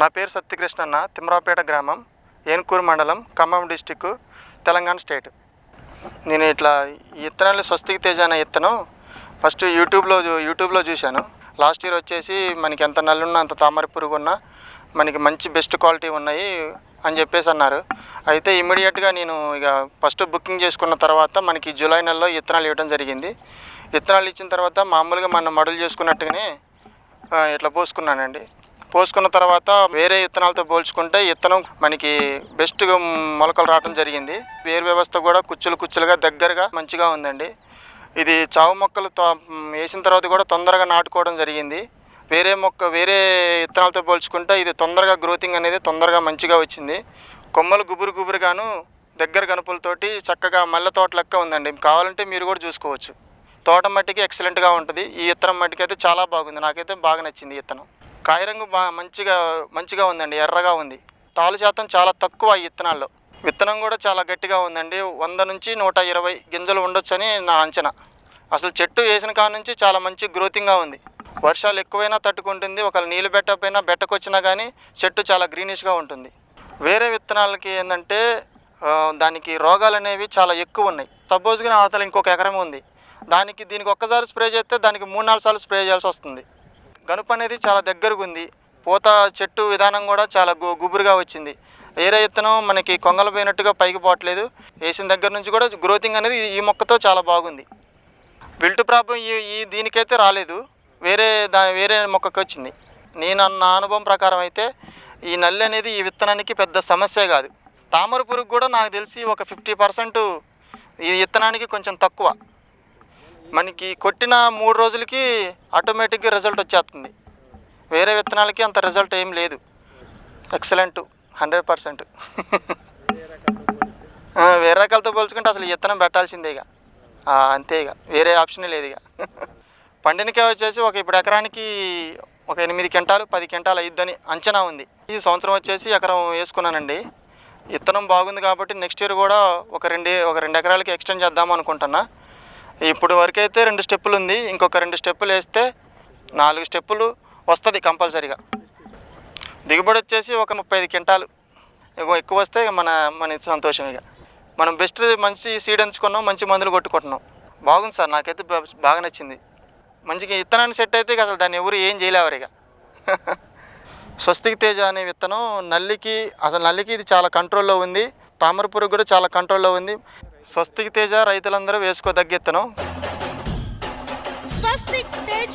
నా పేరు సత్యకృష్ణ అన్న తిమ్రాపేట గ్రామం ఏనుకూరు మండలం ఖమ్మం డిస్టిక్ తెలంగాణ స్టేట్. నేను ఇట్లా ఇత్తనాలు విత్తనాలు స్వస్తికి తేజ అనే విత్తనం ఫస్ట్ యూట్యూబ్లో యూట్యూబ్లో చూశాను. లాస్ట్ ఇయర్ వచ్చేసి మనకి ఎంత నల్లున్నా అంత తామర పురుగు ఉన్నా మనకి మంచి బెస్ట్ క్వాలిటీ ఉన్నాయి అని చెప్పేసి అన్నారు. అయితే ఇమీడియట్గా నేను ఇక ఫస్ట్ బుకింగ్ చేసుకున్న తర్వాత మనకి జూలై నెలలో ఇత్తనాలు విత్తనాలు ఇవ్వడం జరిగింది. విత్తనాలు ఇచ్చిన తర్వాత మామూలుగా మనం మడులు చేసుకున్నట్టుగానే ఇట్లా పోసుకున్నానండి. పోసుకున్న తర్వాత వేరే విత్తనాలతో పోల్చుకుంటే విత్తనం మనకి బెస్ట్గా మొలకలు రావడం జరిగింది. వేరు వ్యవస్థ కూడా కుచ్చులు కుచ్చులుగా దగ్గరగా మంచిగా ఉందండి. ఇది చావు మొక్కలు వేసిన తర్వాత కూడా తొందరగా నాటుకోవడం జరిగింది. వేరే మొక్క వేరే విత్తనాలతో పోల్చుకుంటే ఇది తొందరగా గ్రోతింగ్ అనేది తొందరగా మంచిగా వచ్చింది. కొమ్మలు గుబురు గుబురుగాను దగ్గర గనుపులతోటి చక్కగా మల్లె తోట లెక్క ఉందండి. కావాలంటే మీరు కూడా చూసుకోవచ్చు. తోట మట్టికి ఎక్సలెంట్గా ఉంటుంది. ఈ విత్తనం మట్టికి అయితే చాలా బాగుంది. నాకైతే బాగా నచ్చింది ఈ విత్తనం కాయరంగు బా మంచిగా మంచిగా ఉందండి ఎర్రగా ఉంది. తాలు శాతం చాలా తక్కువ ఈ విత్తనాల్లో విత్తనం కూడా చాలా గట్టిగా ఉందండి. వంద నుంచి నూట ఇరవై గింజలు ఉండొచ్చని నా అంచనా. అసలు చెట్టు వేసిన కాడ నుంచి చాలా మంచి గ్రోతింగ్గా ఉంది. వర్షాలు ఎక్కువైనా తట్టుకుంటుంది ఒకవేళ నీళ్ళు పెట్టకపోయినా బెట్టకొచ్చినా కానీ చెట్టు చాలా గ్రీనిష్గా ఉంటుంది. వేరే విత్తనాలకి ఏంటంటే దానికి రోగాలు అనేవి చాలా ఎక్కువ ఉన్నాయి. సపోజ్గా అవతల ఇంకొక ఎకరం ఉంది. దానికి దీనికి ఒక్కసారి స్ప్రే చేస్తే దానికి మూడు నాలుగు సార్లు స్ప్రే చేయాల్సి వస్తుంది. గనుపు అనేది చాలా దగ్గరగా ఉంది పూత చెట్టు విధానం కూడా చాలా గు గుబురుగా వచ్చింది. వేరే విత్తనం మనకి కొంగలు పోయినట్టుగా పైకి పోవట్లేదు. వేసిన దగ్గర నుంచి కూడా గ్రోతింగ్ అనేది ఈ మొక్కతో చాలా బాగుంది. విల్టు ప్రాబ్లం ఈ ఈ దీనికైతే రాలేదు. వేరే దా వేరే మొక్కకి వచ్చింది. నేను నా అనుభవం ప్రకారం అయితే ఈ నల్లి అనేది ఈ విత్తనానికి పెద్ద సమస్య కాదు. తామర పురుగు కూడా నాకు తెలిసి ఒక ఫిఫ్టీ పర్సెంట్ ఈ విత్తనానికి కొంచెం తక్కువ. మనకి కొట్టిన మూడు రోజులకి ఆటోమేటిక్గా రిజల్ట్ వచ్చేస్తుంది. వేరే విత్తనాలకి అంత రిజల్ట్ ఏం లేదు. ఎక్సలెంట్ హండ్రెడ్ పర్సెంట్ వేరే రకాలతో పోల్చుకుంటే అసలు విత్తనం పెట్టాల్సిందే ఇక. అంతే ఇక. వేరే ఆప్షనే లేదు ఇక. పండినకాయ వచ్చేసి ఒక ఇప్పుడు ఎకరానికి ఒక ఎనిమిది క్వింటాలు పది క్వింటాలు అయ్యిద్దని అంచనా ఉంది. ఈ సంవత్సరం వచ్చేసి ఎకరం వేసుకున్నానండి. విత్తనం బాగుంది కాబట్టి నెక్స్ట్ ఇయర్ కూడా ఒక రెండు ఒక రెండు ఎకరాలకి ఎక్స్టెండ్ చేద్దాం అనుకుంటున్నా. ఇప్పుడు వరకు అయితే రెండు స్టెప్పులు ఉంది. ఇంకొక రెండు స్టెప్పులు వేస్తే నాలుగు స్టెప్పులు వస్తుంది కంపల్సరీగా. దిగుబడి వచ్చేసి ఒక ముప్పై ఐదు క్వింటాలు. ఎక్కువ వస్తే మన మన సంతోషం ఇక మనం బెస్ట్ మంచి సీడ్ ఎంచుకున్నాం మంచి మందులు కొట్టుకుంటున్నాం. బాగుంది సార్ నాకైతే బాగా నచ్చింది. మంచిగా విత్తనాన్ని సెట్ అయితే అసలు దాన్ని ఎవరు ఏం చేయలేవారు ఇక స్వస్తికి తేజ అనే విత్తనం నల్లికి అసలు నల్లికి ఇది చాలా కంట్రోల్లో ఉంది. తామర పురుగు కూడా చాలా కంట్రోల్లో ఉంది. స్వస్తిక్ తేజ రైతులందరూ వేసుకోదగ్గెత్తనం. స్వస్తిక్ తేజ